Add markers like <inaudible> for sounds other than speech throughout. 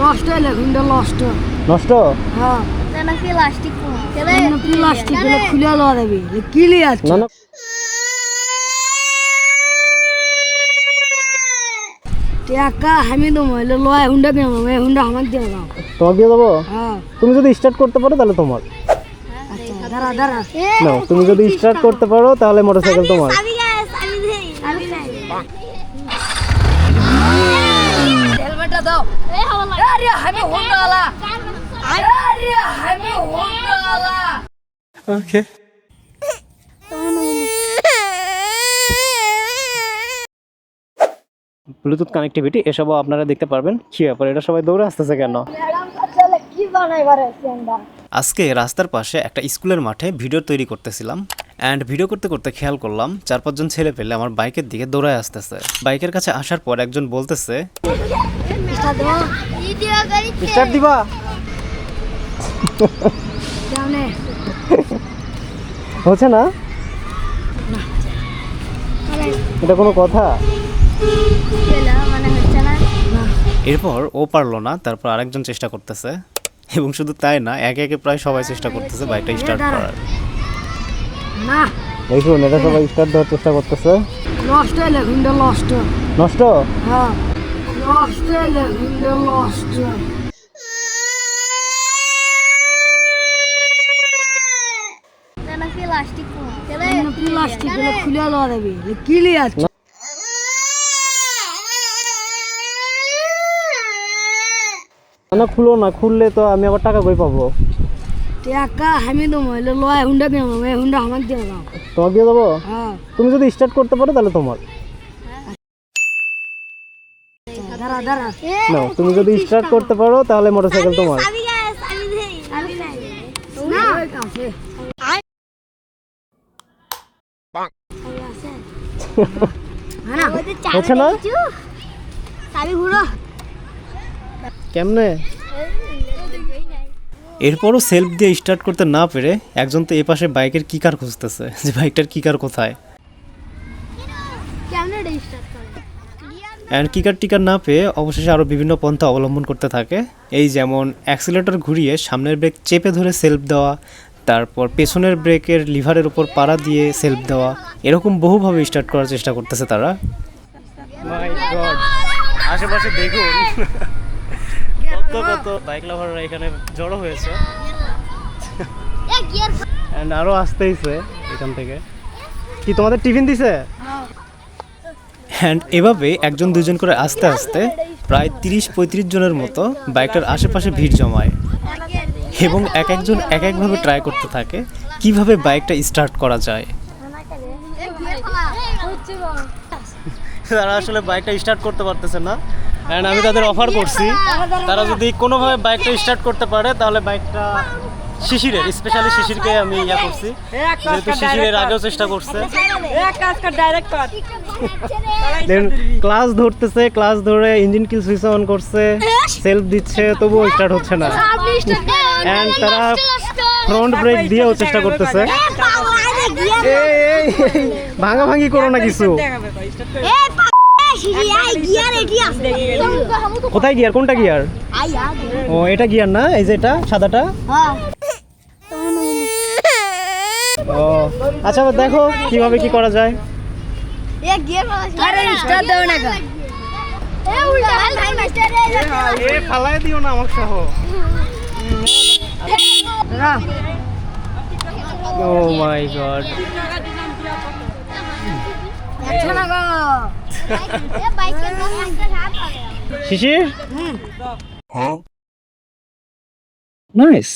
নষ্ট হইলে হুন্ডা নষ্ট নষ্ট? হ্যাঁ। প্লাস্টিক প্লাস্টিক খুলে লওয়া দেবে কিলি আছে না না। টাকা আমি তো মহিলা লয় হুন্ডা দিয়ে এই হুন্ডা আমাকে দিয়ে দাও। তোমাকে দিয়ে দেবো? হ্যাঁ। তুমি যদি স্টার্ট করতে পারো তাহলে তোমার। আচ্ছা দাঁড়া দাঁড়া। তুমি যদি স্টার্ট করতে পারো তাহলে মোটরসাইকেল তোমার আমি গাইস আমি দেই আমি দেই দাও। ব্লুটুথ কানেক্টিভিটি এসবও আপনারা দেখতে পারবেন। কি ব্যাপার এটা সবাই দৌড়ে আসতেছে কেন? আজকে রাস্তার পাশে একটা স্কুলের মাঠে ভিডিও তৈরি করতেছিলাম। অ্যান্ড ভিডিও করতে করতে খেয়াল করলাম চার পাঁচজন ছেলে পেলে আমার বাইকের দিকে দৌড়ায় আসতেছে। বাইকের কাছে আসার পর একজন বলতেছে স্টার্ট দিবা। হচ্ছে না? এটা কোনো কথা? মানে হচ্ছে না। এরপর ও পারল না তারপর আরেকজন চেষ্টা করতেছে। এবং শুধু তাই না একে একে প্রায় সবাই চেষ্টা করতেছে বাইকটা স্টার্ট করার। না। দেখুন এটা সবাই স্টার্ট দেওয়ার চেষ্টা করতেছে। নষ্ট নষ্ট নষ্ট? হ্যাঁ। হইলে হুন্ডা নষ্ট কেন প্লাস্টিক প্লাস্টিক খুলে লওয়া দেবে কিলি আছে না, না খুলো না খুললে তো আমি আবার টাকা কই পাবো? টাকা আমি তো মহিলা লয় হুন্ডা এই হুন্ডা আমাকে দিয়ে দাও। তোমাকে দিয়ে দেবো? হ্যাঁ। তুমি যদি স্টার্ট করতে পারো তাহলে তোমার। না তুমি যদি স্টার্ট করতে পারো তাহলে মোটরসাইকেল তোমার। হ্যাঁ হচ্ছে না? কেমনে? এরপরও সেলফ দিয়ে স্টার্ট করতে না পেরে একজন তো এ পাশে বাইকের কিকার খুঁজতেছে যে বাইকটার কিকার কোথায়? কেমন করে অ্যান্ড কিকার টিকার না পেয়ে অবশেষে আরও বিভিন্ন পন্থা অবলম্বন করতে থাকে। এই যেমন অ্যাক্সিলেটর ঘুরিয়ে সামনের ব্রেক চেপে ধরে সেলফ দেওয়া তারপর পেছনের ব্রেকের লিভারের উপর পাড়া দিয়ে সেলফ দেওয়া এরকম বহুভাবে স্টার্ট করার চেষ্টা করতেছে তারা। মাই গড আশেপাশে দেখুন। কত কত বাইক লাভাররা এখানে জড়ো হয়েছে। অ্যান্ড আরও আসতেইছে এখান থেকে। কি তোমাদের টিফিন দিছে? অ্যান্ড এভাবে একজন দুজন করে আস্তে আস্তে প্রায় তিরিশ, পঁয়ত্রিশ জনের মতো বাইকটার আশেপাশে ভিড় জমায় এবং এক একজন এক একভাবে ট্রাই করতে থাকে কীভাবে বাইকটা স্টার্ট করা যায়। তারা আসলে বাইকটা স্টার্ট করতে পারতেছে না। অ্যান্ড আমি তাদের অফার করছি, তারা যদি কোনোভাবে বাইকটা স্টার্ট করতে পারে, তাহলে বাইকটা শিশিরের স্পেশালি শিশিরকে আমি ইয়া করছি। যেহেতু শিশিরের আগেও চেষ্টা করছে। দেন ক্লাস ধরতেছে ক্লাস ধরে ইঞ্জিন কিল সুইচ অন করছে সেলফ দিচ্ছে তবুও স্টার্ট হচ্ছে না। অ্যান্ড তারা ফ্রন্ট ব্রেক দিয়েও চেষ্টা করতেছে। ভাঙা ভাঙাভাঙি করো না কিছু। কোথায় গিয়ার কোনটা গিয়ার ও এটা গিয়ার না? এই যে এটা সাদাটা? হ্যাঁ। ও। আচ্ছা দেখো কীভাবে কি করা যায়। আরে দাও না গা। এ দিও না সহ। Oh my god. আচ্ছা না গো। এ বাইকের একটা হাত হবে। শিশির? নাইস।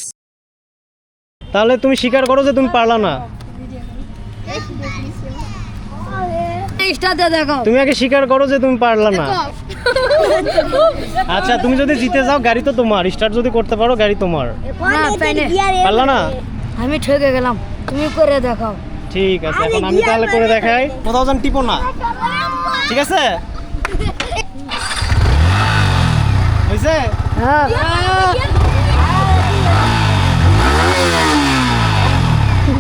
তাহলে তুমি স্বীকার করো যে তুমি পারলা না। স্টার্ট দিয়ে দেখো। তুমি আগে স্বীকার করো যে তুমি পারলা না। আচ্ছা তুমি যদি জিতে যাও গাড়ি তো তোমার। স্টার্ট যদি করতে পারো গাড়ি তোমার। পারলা না? আমি ঠকে গেলাম। তুমি করে দেখাও। ঠিক আছে এখন আমি তাহলে করে দেখাই। কোথাও যেন টিপো না। ঠিক আছে? হয়েছে? হ্যাঁ।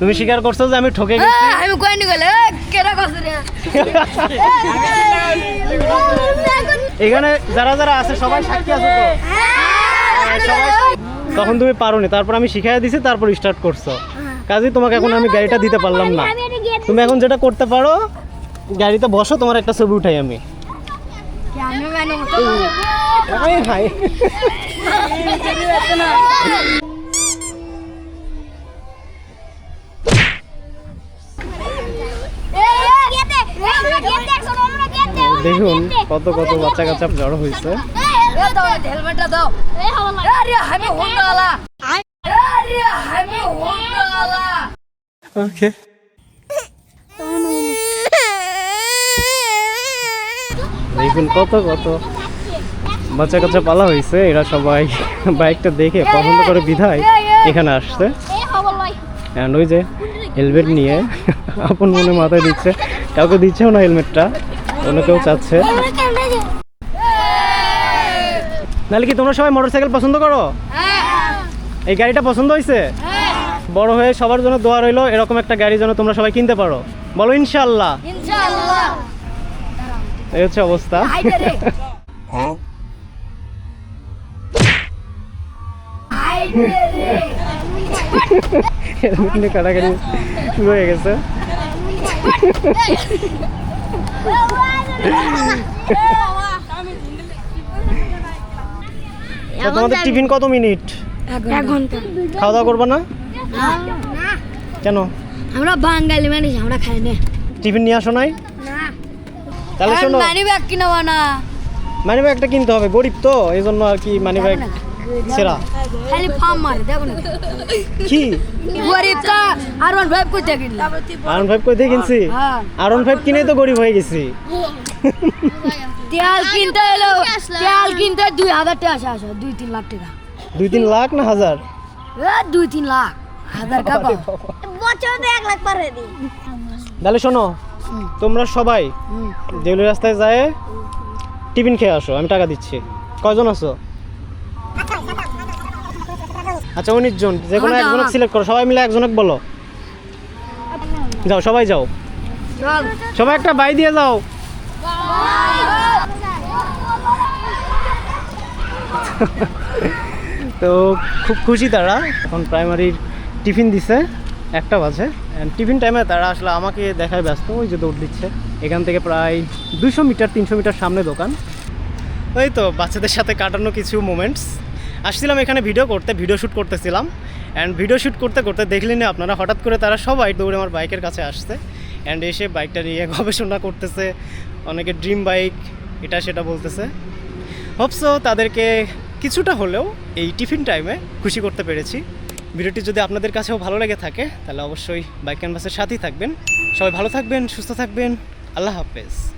তুমি স্বীকার করছ যে আমি ঠকে গেছি? আমি কইনি গেলে কেরা রে? এখানে যারা যারা আছে সবাই সাক্ষী আছে তো? হ্যাঁ, তখন তুমি পারোনি তারপর আমি শিখাই দিছি তারপর স্টার্ট করছ। কাজে তোমাকে এখন আমি গাড়িটা দিতে পারলাম না। তুমি এখন যেটা করতে পারো গাড়িতে বসো তোমার একটা ছবি উঠাই আমি। আমি দেখুন কত কত বাচ্চা কাচ্চা জড়ো হয়েছে। এ দাও হেলমেটটা দাও। আরে আমি হুন্ডাওয়ালা আরে আমি হুন্ডাওয়ালা ওকে। দেখুন কত কত বাচ্চা কাচ্চা পালা হয়েছে এরা সবাই বাইকটা দেখে পছন্দ করে বিধায় এখানে আসছে। And ওই যে হেলমেট নিয়ে আপন মনে মাথায় দিচ্ছে। কাউকে দিচ্ছেও না হেলমেটটা অন্য কেউ চাচ্ছে। নাহলে কি তোমরা সবাই মোটরসাইকেল পছন্দ করো? এই গাড়িটা পছন্দ হয়েছে? বড় হয়ে সবার জন্য দোয়া রইল এরকম একটা গাড়ি যেন তোমরা সবাই কিনতে পারো। বলো ইনশাল্লাহ এই হচ্ছে অবস্থা। নিয়ে কাটাকাটি শুরু হয়ে গেছে। <laughs> তোমাদের টিফিন কত মিনিট? এক ঘণ্টা। খাওয়া দাওয়া করবে না? কেন? আমরা বাঙালি মানুষ আমরা খাই না। টিফিন নিয়ে আসো নাই? তাহলে শোনো। মানি ব্যাগ কিনবো না। মানি ব্যাগটা কিনতে হবে গরিব তো এই জন্য আর কি মানি ব্যাগ সেরা। খালি ফার্ম মারে দেখো না। কি? আর ওয়ান কিনলাম ফাইভ কোথায় কিনছি? হ্যাঁ। ফাইভ কিনেই তো গরিব হয়ে গেছি। তেল কিনতে এলো তেল কিনতে দুই হাজার টাকা আসে আসে দুই তিন লাখ টাকা। দুই তিন লাখ না হাজার? এ দুই তিন লাখ। হাজার টাকা বছরে এক লাখ পারে তাহলে শোনো তোমরা সবাই দেউলি রাস্তায় যায় টিফিন খেয়ে আসো আমি টাকা দিচ্ছি। কয়জন আছো? আচ্ছা উনিশ জন যে কোনো আমার একজনক সিলেক্ট করো সবাই মিলে একজনক বলো। যাও সবাই যাও। সবাই একটা বাই দিয়ে যাও। <laughs> তো খুব খুশি তারা এখন প্রাইমারির টিফিন দিছে একটা বাজে। টিফিন টাইমে তারা আসলে আমাকে দেখায় ব্যস্ত ওই যে দৌড় দিচ্ছে। এখান থেকে প্রায় দুশো মিটার তিনশো মিটার সামনে দোকান। ওই তো বাচ্চাদের সাথে কাটানো কিছু মোমেন্টস আসছিলাম এখানে ভিডিও করতে ভিডিও শ্যুট করতেছিলাম। অ্যান্ড ভিডিও শ্যুট করতে করতে দেখলেন আপনারা, হঠাৎ করে তারা সবাই দৌড়ে আমার বাইকের কাছে আসছে। অ্যান্ড এসে বাইকটা নিয়ে <laughs> গবেষণা করতেছে। অনেকে ড্রিম বাইক এটা সেটা বলতেছে। হোপসো তাদেরকে কিছুটা হলেও এই টিফিন টাইমে খুশি করতে পেরেছি। ভিডিওটি যদি আপনাদের কাছেও ভালো লেগে থাকে, তাহলে অবশ্যই বাইক ক্যানভাসের সাথেই থাকবেন। সবাই ভালো থাকবেন, সুস্থ থাকবেন। আল্লাহ হাফেজ।